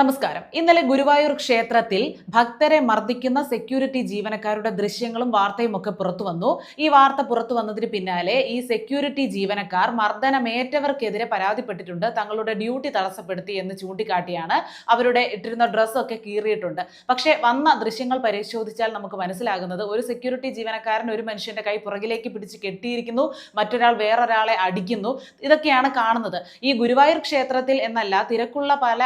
നമസ്കാരം. ഇന്നലെ ഗുരുവായൂർ ക്ഷേത്രത്തിൽ ഭക്തരെ മർദ്ദിക്കുന്ന സെക്യൂരിറ്റി ജീവനക്കാരുടെ ദൃശ്യങ്ങളും വാർത്തയും ഒക്കെ പുറത്തു വന്നു. ഈ വാർത്ത പുറത്തു വന്നതിന് പിന്നാലെ ഈ സെക്യൂരിറ്റി ജീവനക്കാർ മർദ്ദനമേറ്റവർക്കെതിരെ പരാതിപ്പെട്ടിട്ടുണ്ട്. തങ്ങളുടെ ഡ്യൂട്ടി തടസ്സപ്പെടുത്തി എന്ന് ചൂണ്ടിക്കാട്ടിയാണ് അവരുടെ ഇട്ടിരുന്ന ഡ്രസ്സൊക്കെ കീറിയിട്ടുണ്ട്. പക്ഷേ വന്ന ദൃശ്യങ്ങൾ പരിശോധിച്ചാൽ നമുക്ക് മനസ്സിലാകുന്നത് ഒരു സെക്യൂരിറ്റി ജീവനക്കാരൻ ഒരു മനുഷ്യന്റെ കൈ പുറകിലേക്ക് പിടിച്ച് കെട്ടിയിരിക്കുന്നു. മറ്റൊരാൾ വേറൊരാളെ അടിക്കുന്നു. ഇതൊക്കെയാണ് കാണുന്നത്. ഈ ഗുരുവായൂർ ക്ഷേത്രത്തിൽ എന്നല്ല തിരക്കുള്ള പല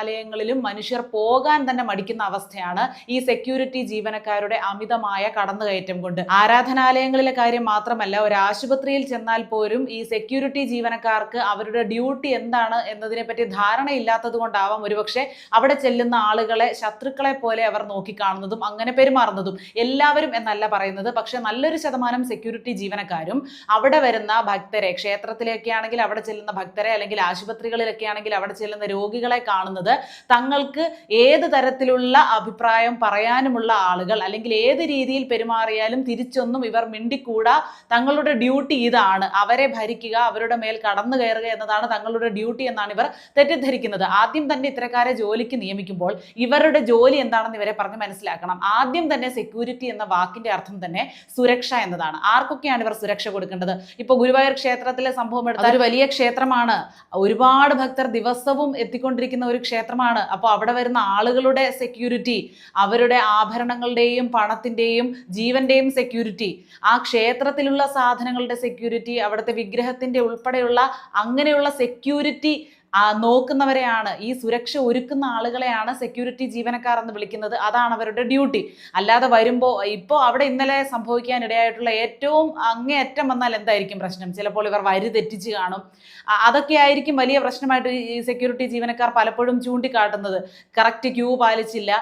ആരാധനാലയങ്ങളിലും മനുഷ്യർ പോകാൻ തന്നെ മടിക്കുന്ന അവസ്ഥയാണ് ഈ സെക്യൂരിറ്റി ജീവനക്കാരുടെ അമിതമായ കടന്നുകയറ്റം കൊണ്ട്. ആരാധനാലയങ്ങളിലെ കാര്യം മാത്രമല്ല ഒരു ആശുപത്രിയിൽ ചെന്നാൽ പോലും ഈ സെക്യൂരിറ്റി ജീവനക്കാർക്ക് അവരുടെ ഡ്യൂട്ടി എന്താണ് എന്നതിനെ പറ്റി ധാരണയില്ലാത്തത് കൊണ്ടാവാം. ഒരുപക്ഷെ അവിടെ ചെല്ലുന്ന ആളുകളെ ശത്രുക്കളെ പോലെ അവർ നോക്കിക്കാണുന്നതും അങ്ങനെ പെരുമാറുന്നതും എല്ലാവരും എന്നല്ല പറയുന്നത്. പക്ഷെ നല്ലൊരു ശതമാനം സെക്യൂരിറ്റി ജീവനക്കാരും അവിടെ വരുന്ന ഭക്തരെ ക്ഷേത്രത്തിലൊക്കെ ആണെങ്കിൽ അവിടെ ചെല്ലുന്ന ഭക്തരെ അല്ലെങ്കിൽ ആശുപത്രികളിലൊക്കെ ആണെങ്കിൽ അവിടെ ചെല്ലുന്ന രോഗികളെ കാണുന്നത് തങ്ങൾക്ക് ഏത് തരത്തിലുള്ള അഭിപ്രായം പറയാനുമുള്ള ആളുകൾ അല്ലെങ്കിൽ ഏത് രീതിയിൽ പെരുമാറിയാലും തിരിച്ചൊന്നും ഇവർ മിണ്ടിക്കൂടാ. തങ്ങളുടെ ഡ്യൂട്ടി ഇതാണ്. അവരെ ഭരിക്കുക അവരുടെ മേൽ കടന്നു കയറുക എന്നതാണ് തങ്ങളുടെ ഡ്യൂട്ടി എന്നാണ് ഇവർ തെറ്റിദ്ധരിക്കുന്നത്. ആദ്യം തന്നെ ഇത്തരക്കാരെ ജോലിക്ക് നിയമിക്കുമ്പോൾ ഇവരുടെ ജോലി എന്താണെന്ന് ഇവരെ പറഞ്ഞ് മനസ്സിലാക്കണം. ആദ്യം തന്നെ സെക്യൂരിറ്റി എന്ന വാക്കിന്റെ അർത്ഥം തന്നെ സുരക്ഷ എന്നതാണ്. ആർക്കൊക്കെയാണ് ഇവർ സുരക്ഷ കൊടുക്കേണ്ടത്? ഇപ്പൊ ഗുരുവായൂർ ക്ഷേത്രത്തിലെ സംഭവം എടുത്താൽ ഒരു വലിയ ക്ഷേത്രമാണ്. ഒരുപാട് ഭക്തർ ദിവസവും എത്തിക്കൊണ്ടിരിക്കുന്ന ഒരു ക്ഷേത്രമാണ്. അപ്പോൾ അവിടെ വരുന്ന ആളുകളുടെ സെക്യൂരിറ്റി അവരുടെ ആഭരണങ്ങളുടെയും പണത്തിന്റെയും ജീവന്റെയും സെക്യൂരിറ്റി ആ ക്ഷേത്രത്തിലുള്ള സാധനങ്ങളുടെ സെക്യൂരിറ്റി അവിടുത്തെ വിഗ്രഹത്തിന്റെ ഉൾപ്പെടെയുള്ള അങ്ങനെയുള്ള സെക്യൂരിറ്റി നോക്കുന്നവരെയാണ് ഈ സുരക്ഷ ഒരുക്കുന്ന ആളുകളെയാണ് സെക്യൂരിറ്റി ജീവനക്കാർ എന്ന് വിളിക്കുന്നത്. അതാണ് അവരുടെ ഡ്യൂട്ടി അല്ലാതെ വരുമ്പോൾ ഇപ്പോൾ അവിടെ ഇന്നലെ സംഭവിക്കാനിടയായിട്ടുള്ള ഏറ്റവും അങ്ങേയറ്റം വന്നാൽ എന്തായിരിക്കും പ്രശ്നം? ചിലപ്പോൾ ഇവർ വരി തെറ്റിച്ച് കാണും. അതൊക്കെ ആയിരിക്കും വലിയ പ്രശ്നമായിട്ട് ഈ സെക്യൂരിറ്റി ജീവനക്കാർ പലപ്പോഴും ചൂണ്ടിക്കാട്ടുന്നത്. കറക്റ്റ് ക്യൂ പാലിച്ചില്ല.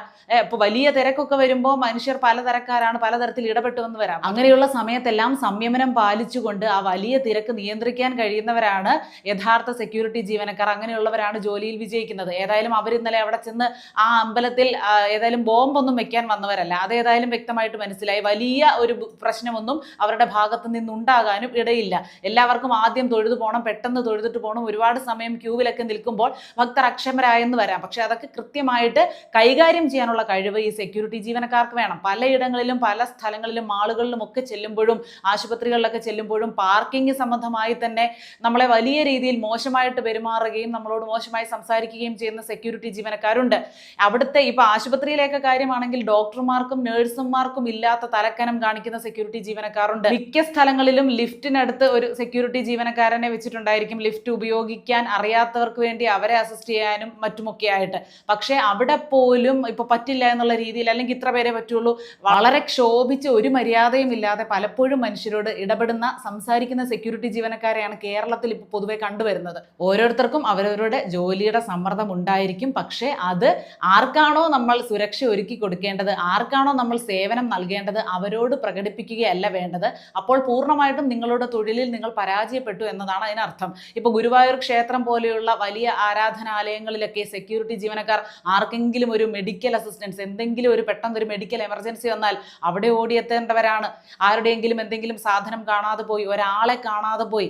ഇപ്പോൾ വലിയ തിരക്കൊക്കെ വരുമ്പോൾ മനുഷ്യർ പലതരക്കാരാണ് പലതരത്തിൽ ഇടപെട്ടു എന്ന് വരാം. അങ്ങനെയുള്ള സമയത്തെല്ലാം സംയമനം പാലിച്ചുകൊണ്ട് ആ വലിയ തിരക്ക് നിയന്ത്രിക്കാൻ കഴിയുന്നവരാണ് യഥാർത്ഥ സെക്യൂരിറ്റി ജീവനക്കാർ. അങ്ങനെയുള്ളവരാണ് ജോലിയിൽ വിജയിക്കുന്നത്. ഏതായാലും അവർ ഇന്നലെ അവിടെ ചെന്ന് ആ അമ്പലത്തിൽ ഏതായാലും ബോംബൊന്നും വെക്കാൻ വന്നവരല്ല. അത് ഏതായാലും വ്യക്തമായിട്ട് മനസ്സിലായി. വലിയ ഒരു പ്രശ്നമൊന്നും അവരുടെ ഭാഗത്ത് നിന്നുണ്ടാകാനും ഇടയില്ല. എല്ലാവർക്കും ആദ്യം തൊഴുതു പോകണം പെട്ടെന്ന് തൊഴുതിട്ട് പോകണം ഒരുപാട് സമയം ക്യൂവിലൊക്കെ നിൽക്കുമ്പോൾ ഭക്തർ അക്ഷമരായെന്ന് വരാം. പക്ഷെ അതൊക്കെ കൃത്യമായിട്ട് കൈകാര്യം ചെയ്യാനുള്ള കഴിവ് ഈ സെക്യൂരിറ്റി ജീവനക്കാർക്ക് വേണം. പലയിടങ്ങളിലും പല സ്ഥലങ്ങളിലും മാളുകളിലും ഒക്കെ ചെല്ലുമ്പോഴും ആശുപത്രികളിലൊക്കെ ചെല്ലുമ്പോഴും പാർക്കിംഗ് സംബന്ധമായി തന്നെ നമ്മളെ വലിയ രീതിയിൽ മോശമായിട്ട് പെരുമാറുകയും നമ്മളോട് മോശമായി സംസാരിക്കുകയും ചെയ്യുന്ന സെക്യൂരിറ്റി ജീവനക്കാരുണ്ട്. അവിടുത്തെ ഇപ്പൊ ആശുപത്രിയിലേക്ക് കാര്യമാണെങ്കിൽ ഡോക്ടർമാർക്കും നഴ്സുമാർക്കും ഇല്ലാത്ത തലക്കനം കാണിക്കുന്ന സെക്യൂരിറ്റി ജീവനക്കാരുണ്ട്. മിക്ക സ്ഥലങ്ങളിലും ലിഫ്റ്റിനടുത്ത് ഒരു സെക്യൂരിറ്റി ജീവനക്കാരനെ വെച്ചിട്ടുണ്ടായിരിക്കും ലിഫ്റ്റ് ഉപയോഗിക്കാൻ അറിയാത്തവർക്ക് വേണ്ടി അവരെ അസിസ്റ്റ് ചെയ്യാനും മറ്റുമൊക്കെ ആയിട്ട് പക്ഷേ അവിടെ പോലും ഇപ്പൊ പറ്റില്ല എന്നുള്ള രീതിയിൽ അല്ലെങ്കിൽ ഇത്ര പേരെ പറ്റുള്ളൂ. വളരെ ക്ഷോഭിച്ച് ഒരു മര്യാദയും ഇല്ലാതെ പലപ്പോഴും മനുഷ്യരോട് ഇടപെടുന്ന സംസാരിക്കുന്ന സെക്യൂരിറ്റി ജീവനക്കാരെയാണ് കേരളത്തിൽ ഇപ്പോൾ പൊതുവെ കണ്ടുവരുന്നത്. ഓരോരുത്തർക്കും അവരവരുടെ ജോലിയുടെ സമ്മർദ്ദം ഉണ്ടായിരിക്കും. പക്ഷേ അത് ആർക്കാണോ നമ്മൾ സുരക്ഷ ഒരുക്കി കൊടുക്കേണ്ടത് ആർക്കാണോ നമ്മൾ സേവനം നൽകേണ്ടത് അവരോട് പ്രകടിപ്പിക്കുകയല്ല വേണ്ടത്. അപ്പോൾ പൂർണമായിട്ടും നിങ്ങളുടെ തൊഴിലിൽ നിങ്ങൾ പരാജയപ്പെട്ടു എന്നതാണ് അതിനർത്ഥം. ഇപ്പോൾ ഗുരുവായൂർ ക്ഷേത്രം പോലെയുള്ള വലിയ ആരാധനാലയങ്ങളിലൊക്കെ സെക്യൂരിറ്റി ജീവനക്കാർ ആർക്കെങ്കിലും ഒരു മെഡിക്കൽ അസിസ്റ്റൻസ് എന്തെങ്കിലും ഒരു പെട്ടെന്ന് ഒരു മെഡിക്കൽ എമർജൻസി വന്നാൽ അവിടെ ഓടിയെത്തേണ്ടവരാണ്. ആരുടെയെങ്കിലും എന്തെങ്കിലും സാധനം കാണാതെ പോയി ഒരാളെ കാണാതെ പോയി.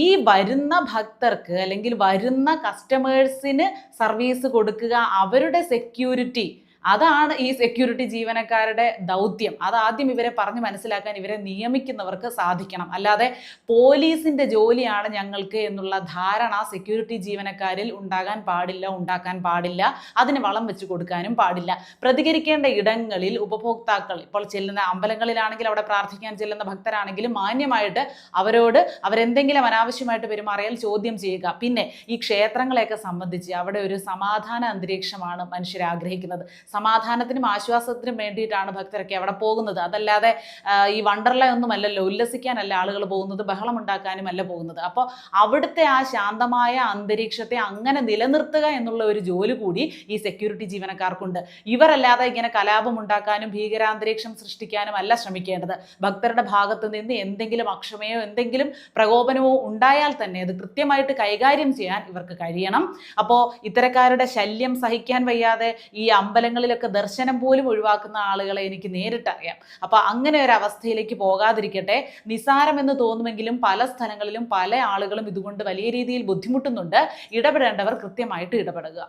ഈ വരുന്ന ഭക്തർക്ക് അല്ലെങ്കിൽ വരുന്ന കസ്റ്റമേഴ്സിന് സർവീസ് കൊടുക്കുക അവരുടെ സെക്യൂരിറ്റി അതാണ് ഈ സെക്യൂരിറ്റി ജീവനക്കാരുടെ ദൗത്യം. അത് ആദ്യം ഇവരെ പറഞ്ഞ് മനസ്സിലാക്കാൻ ഇവരെ നിയമിക്കുന്നവർക്ക് സാധിക്കണം. അല്ലാതെ പോലീസിന്റെ ജോലിയാണ് ഞങ്ങൾക്ക് എന്നുള്ള ധാരണ സെക്യൂരിറ്റി ജീവനക്കാരിൽ ഉണ്ടാകാൻ പാടില്ല ഉണ്ടാക്കാൻ പാടില്ല. അതിന് വളം വെച്ച് കൊടുക്കാനും പാടില്ല. പ്രതികരിക്കേണ്ട ഇടങ്ങളിൽ ഉപഭോക്താക്കൾ ഇപ്പോൾ ചെല്ലുന്ന അമ്പലങ്ങളിലാണെങ്കിൽ അവിടെ പ്രാർത്ഥിക്കാൻ ചെല്ലുന്ന ഭക്തരാണെങ്കിലും മാന്യമായിട്ട് അവരോട് അവരെന്തെങ്കിലും അനാവശ്യമായിട്ട് പെരുമാറിയാൽ ചോദ്യം ചെയ്യുക. പിന്നെ ഈ ക്ഷേത്രങ്ങളെയൊക്കെ സംബന്ധിച്ച് അവിടെ ഒരു സമാധാന അന്തരീക്ഷമാണ് മനുഷ്യർ ആഗ്രഹിക്കുന്നത്. സമാധാനത്തിനും ആശ്വാസത്തിനും വേണ്ടിയിട്ടാണ് ഭക്തരൊക്കെ അവിടെ പോകുന്നത്. അതല്ലാതെ ഈ വണ്ടർല ഒന്നും അല്ലല്ലോ ഉല്ലസിക്കാനല്ല ആളുകൾ പോകുന്നത് ബഹളം ഉണ്ടാക്കാനും അല്ല പോകുന്നത്. അപ്പോൾ അവിടുത്തെ ആ ശാന്തമായ അന്തരീക്ഷത്തെ അങ്ങനെ നിലനിർത്തുക എന്നുള്ള ഒരു ജോലി കൂടി ഈ സെക്യൂരിറ്റി ജീവനക്കാർക്കുണ്ട്. ഇവരല്ലാതെ ഇങ്ങനെ കലാപം ഉണ്ടാക്കാനും ഭീകരാന്തരീക്ഷം സൃഷ്ടിക്കാനും അല്ല ശ്രമിക്കേണ്ടത്. ഭക്തരുടെ ഭാഗത്ത് നിന്ന് എന്തെങ്കിലും അക്ഷമയോ എന്തെങ്കിലും പ്രകോപനമോ ഉണ്ടായാൽ തന്നെ അത് കൃത്യമായിട്ട് കൈകാര്യം ചെയ്യാൻ ഇവർക്ക് കഴിയണം. അപ്പോൾ ഇത്തരക്കാരുടെ ശല്യം സഹിക്കാൻ വയ്യാതെ ഈ അമ്പലങ്ങളിലൊക്കെ ദർശനം പോലും ഒഴിവാക്കുന്ന ആളുകളെ എനിക്ക് നേരിട്ടറിയാം. അപ്പോൾ അങ്ങനെ ഒരു അവസ്ഥയിലേക്ക് പോകാതിരിക്കട്ടെ. നിസാരം എന്ന് തോന്നുമെങ്കിലും പല സ്ഥലങ്ങളിലും പല ആളുകളും ഇതുകൊണ്ട് വലിയ രീതിയിൽ ബുദ്ധിമുട്ടുന്നുണ്ട്. ഇടപെടേണ്ടവർ കൃത്യമായിട്ട് ഇടപെടുക.